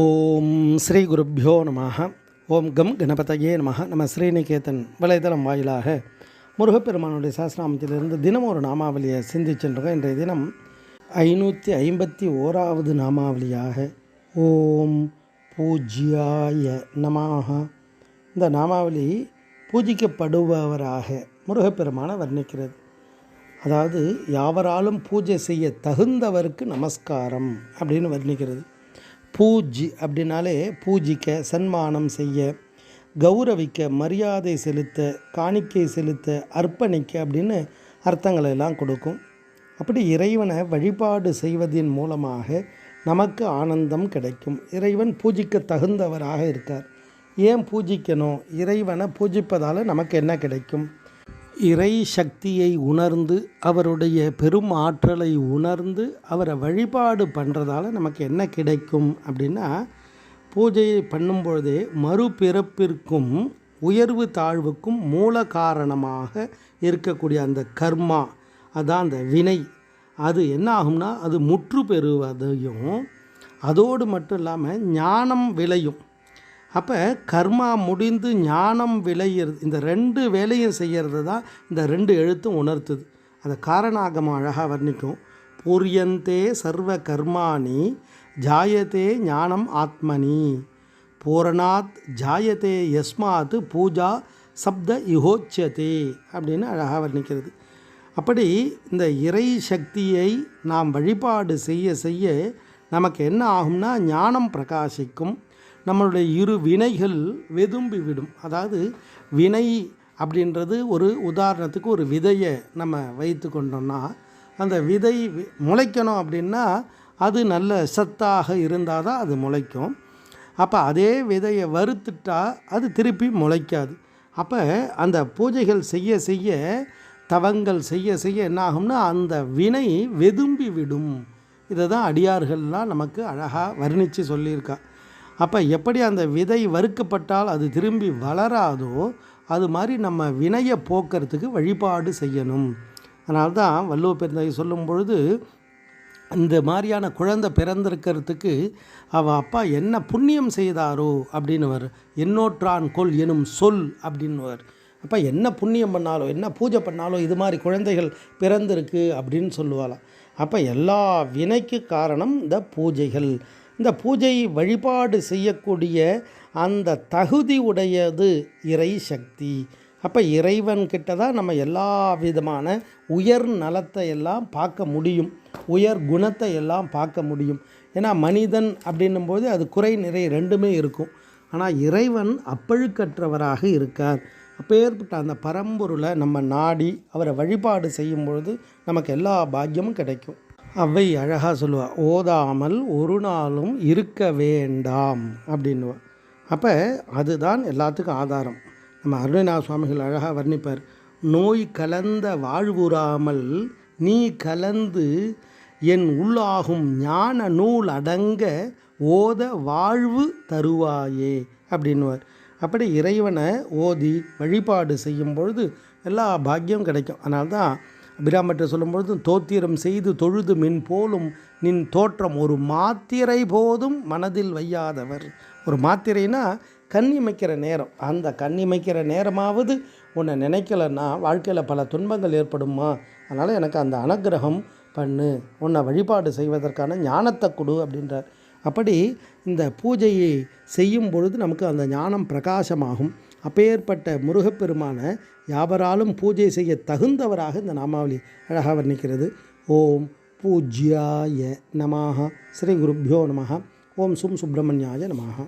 ஓம் ஸ்ரீ குருப்பியோ நம ஓம் கம் கணபதையே நம நம்ம ஸ்ரீநிகேதன் வலைதளம் வாயிலாக முருகப்பெருமானுடைய சாஸ்திராமத்திலிருந்து தினம் ஒரு நாமாவளியை சிந்திச்சென்றோம் இன்றைய தினம் ஐநூற்றி ஐம்பத்தி ஓராவது நாமாவளியாக ஓம் பூஜ்யாய நமாக இந்த நாமாவளி பூஜிக்கப்படுபவராக முருகப்பெருமானை வர்ணிக்கிறது. அதாவது யாவராலும் பூஜை செய்ய தகுந்தவருக்கு நமஸ்காரம் அப்படின்னு வர்ணிக்கிறது. பூஜ் அப்படின்னாலே பூஜிக்க சன்மானம் செய்ய கௌரவிக்க மரியாதை செலுத்த காணிக்கை செலுத்த அர்ப்பணிக்க அப்படின்னு அர்த்தங்களை எல்லாம் கொடுக்கும். அப்படி இறைவனை வழிபாடு செய்வதன் மூலமாக நமக்கு ஆனந்தம் கிடைக்கும். இறைவன் பூஜிக்க தகுந்தவராக இருக்கார். ஏன் பூஜிக்கணும்? இறைவனை பூஜிப்பதால் நமக்கு என்ன கிடைக்கும்? இறை சக்தியை உணர்ந்து அவருடைய பெரும் ஆற்றலை உணர்ந்து அவரை வழிபாடு பண்ணுறதால நமக்கு என்ன கிடைக்கும் அப்படின்னா பூஜையை பண்ணும்பொழுதே மறுபிறப்பிற்கும் உயர்வு தாழ்வுக்கும் மூல காரணமாக இருக்கக்கூடிய அந்த கர்மா அதான் அந்த வினை. அது என்ன ஆகும்னா அது முற்று பெறுவதையும் அதோடு மட்டும் இல்லாமல் ஞானம் விளையும். அப்போ கர்மா முடிந்து ஞானம் விளையிறது இந்த ரெண்டு வேலையும் செய்கிறது தான் இந்த ரெண்டு எழுத்தும் உணர்த்துது. அந்த காரணாகமம் அழகாக வர்ணிக்கும். பூரியந்தே சர்வ கர்மாணி ஜாயத்தே ஞானம் ஆத்மனி. பூரணாத் ஜாயத்தே யஸ்மாத் பூஜா சப்த யுகோச்சதே அப்படின்னு அழகாக வர்ணிக்கிறது. அப்படி இந்த இறை சக்தியை நாம் வழிபாடு செய்ய செய்ய நமக்கு என்ன ஆகும்னா ஞானம் பிரகாசிக்கும். நம்மளுடைய இரு வினைகள் வெதும்பிவிடும் அதாவது வினை அப்படின்றது ஒரு உதாரணத்துக்கு ஒரு விதையை நம்ம வைத்து கொண்டோம்னா அந்த விதை முளைக்கணும் அப்படின்னா அது நல்ல சத்தாக இருந்தால் தான் அது முளைக்கும். அப்போ அதே விதையை வறுத்துட்டா அது திருப்பி முளைக்காது. அப்போ அந்த பூஜைகள் செய்ய செய்ய தவங்கள் செய்ய செய்ய என்னாகும்னா அந்த வினை வெதும்பி விடும். இதை தான் அடியார்கள்லாம் நமக்கு அழகாக வர்ணித்து சொல்லியிருக்கா. அப்போ எப்படி அந்த விதை வறுக்கப்பட்டால் அது திரும்பி வளராதோ அது மாதிரி நம்ம வினையை போக்குறதுக்கு வழிபாடு செய்யணும். அதனால்தான் வள்ளுவ பெருந்தகை சொல்லும் பொழுது இந்த மாதிரியான குழந்தை பிறந்திருக்கிறதுக்கு அவள் அப்பா என்ன புண்ணியம் செய்தாரோ அப்படின்னுவர். எண்ணோற்றான் கொல் எனும் சொல் அப்படின்னுவர். அப்போ என்ன புண்ணியம் பண்ணாலோ என்ன பூஜை பண்ணாலோ இது மாதிரி குழந்தைகள் பிறந்திருக்கு அப்படின்னு சொல்லுவாளாம். அப்போ எல்லா வினைக்கு காரணம் இந்த பூஜைகள். இந்த பூஜை வழிபாடு செய்யக்கூடிய அந்த தகுதி உடையது இறை சக்தி. அப்போ இறைவன்கிட்ட தான் நம்ம எல்லா விதமான உயர் நலத்தை எல்லாம் பார்க்க முடியும். உயர் குணத்தை எல்லாம் பார்க்க முடியும். ஏன்னா மனிதன் அப்படின்னும்போது அது குறை நிறை ரெண்டுமே இருக்கும். ஆனால் இறைவன் அப்பழுக்கற்றவராக இருக்கார். அப்பேற்பட்ட அந்த பரம்பொருளை நம்ம நாடி அவரை வழிபாடு செய்யும் பொழுது நமக்கு எல்லா பாக்கியமும் கிடைக்கும். அவை அழகாக சொல்லுவாள் ஓதாமல் ஒரு நாளும் இருக்க வேண்டாம் அப்படின்னுவாள் அப்போ அதுதான் எல்லாத்துக்கும் ஆதாரம். நம்ம அருணா சுவாமிகள் அழகாக வர்ணிப்பார் நோய் கலந்த வாழ்வுறாமல் நீ கலந்து என் உள்ளாகும் ஞான நூல் அடங்க ஓத வாழ்வு தருவாயே அப்படின்வார் அப்படி இறைவனை ஓதி வழிபாடு செய்யும் பொழுது எல்லா பாக்கியம் கிடைக்கும். அதனால்தான் அபிராமற்ற சொல்லும்பொழுது தோத்திரம் செய்து தொழுது மின் போலும் நின் தோற்றம் ஒரு மாத்திரை போதும் மனதில் வையாதவர். ஒரு மாத்திரைனா கண்ணிமைக்கிற நேரம். அந்த கண்ணிமைக்கிற நேரமாவது உன்னை நினைக்கலன்னா வாழ்க்கையில் பல துன்பங்கள் ஏற்படுமா அதனால் எனக்கு அந்த அனுகிரகம் பண்ணு. உன்னை வழிபாடு செய்வதற்கான ஞானத்தை கொடு அப்படின்றார். அப்படி இந்த பூஜையை செய்யும் பொழுது நமக்கு அந்த ஞானம் பிரகாசமாகும். அப்பேற்பட்ட முருகப்பெருமான யாவராலும் பூஜை செய்ய தகுந்தவராக இந்த நாமாவளி அழகாக வர்ணிக்கிறது. ஓம் பூஜ்யாய நமாக ஸ்ரீ குருப்பியோ நமக ஓம் சும் சுப்பிரமணியாய நமாக